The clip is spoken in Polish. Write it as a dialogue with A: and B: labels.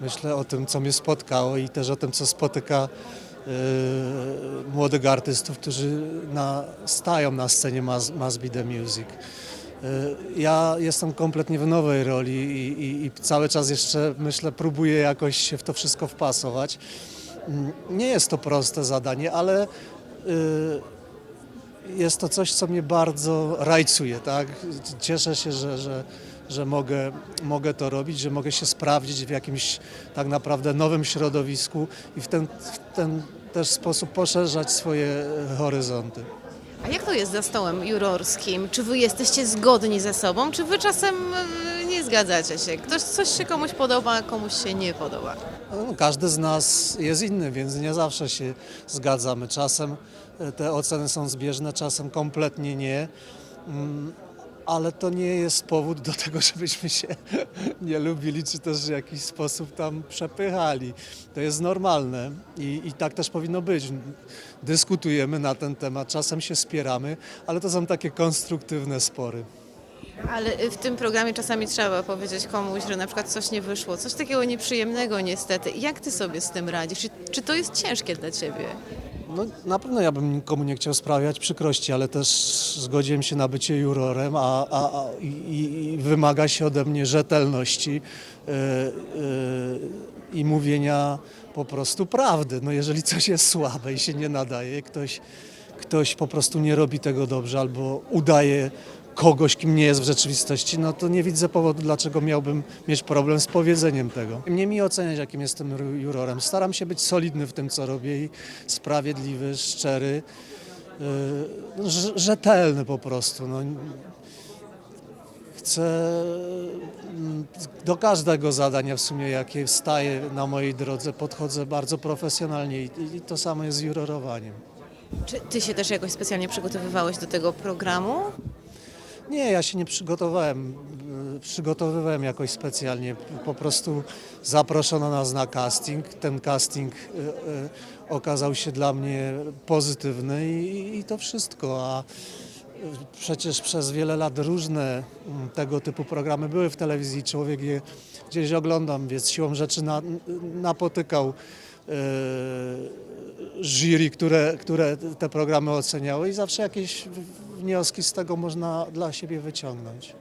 A: Myślę o tym, co mnie spotkało i też o tym, co spotyka e, młodych artystów, którzy na, stają na scenie Must, Must Be The Music. E, Ja jestem kompletnie w nowej roli i, i, i cały czas jeszcze, myślę, próbuję jakoś się w to wszystko wpasować. Mm, Nie jest to proste zadanie, ale e, jest to coś, co mnie bardzo rajcuje, tak? Cieszę się, że, że, że mogę, mogę to robić, że mogę się sprawdzić w jakimś tak naprawdę nowym środowisku i w ten, w ten też sposób poszerzać swoje horyzonty.
B: A jak to jest za stołem jurorskim? Czy wy jesteście zgodni ze sobą, czy wy czasem zgadzacie się? Ktoś coś się komuś podoba, a komuś się nie podoba.
A: No, każdy z nas jest inny, więc nie zawsze się zgadzamy. Czasem e, te oceny są zbieżne, czasem kompletnie nie. Mm, Ale to nie jest powód do tego, żebyśmy się nie lubili, czy też w jakiś sposób tam przepychali. To jest normalne i, i tak też powinno być. Dyskutujemy na ten temat, czasem się spieramy, ale to są takie konstruktywne spory.
B: Ale e, w tym programie czasami trzeba powiedzieć komuś, że na przykład coś nie wyszło, coś takiego nieprzyjemnego niestety. Jak ty sobie z tym radzisz? Czy, to jest ciężkie dla ciebie?
A: No, na pewno ja bym nikomu nie chciał sprawiać przykrości, ale też zgodziłem się na bycie jurorem, a, a, a, i- i wymaga się ode mnie rzetelności yy, yy, i mówienia po prostu prawdy. No, jeżeli coś jest słabe i się nie nadaje, ktoś, ktoś po prostu nie robi tego dobrze albo udaje kogoś, kim nie jest w rzeczywistości, no to nie widzę powodu, dlaczego miałbym mieć problem z powiedzeniem tego. Nie mi oceniać, jakim jestem jurorem. Staram się być solidny w tym, co robię i sprawiedliwy, szczery, yy, rz- rzetelny po prostu. No. Chcę mm, do każdego zadania w sumie, jakie staje na mojej drodze, podchodzę bardzo profesjonalnie i, i to samo jest z jurorowaniem.
B: Czy ty się też jakoś specjalnie przygotowywałeś do tego programu?
A: Nie, ja się nie przygotowałem. y, Przygotowywałem jakoś specjalnie. Po prostu zaproszono nas na casting. Ten casting y, y, okazał się dla mnie pozytywny i, to wszystko. A przecież przez wiele lat różne mm, tego typu programy były w telewizji. Człowiek je gdzieś oglądam, więc siłą rzeczy na, napotykał jury, które, które te programy oceniały i zawsze jakieś wnioski z tego można dla siebie wyciągnąć.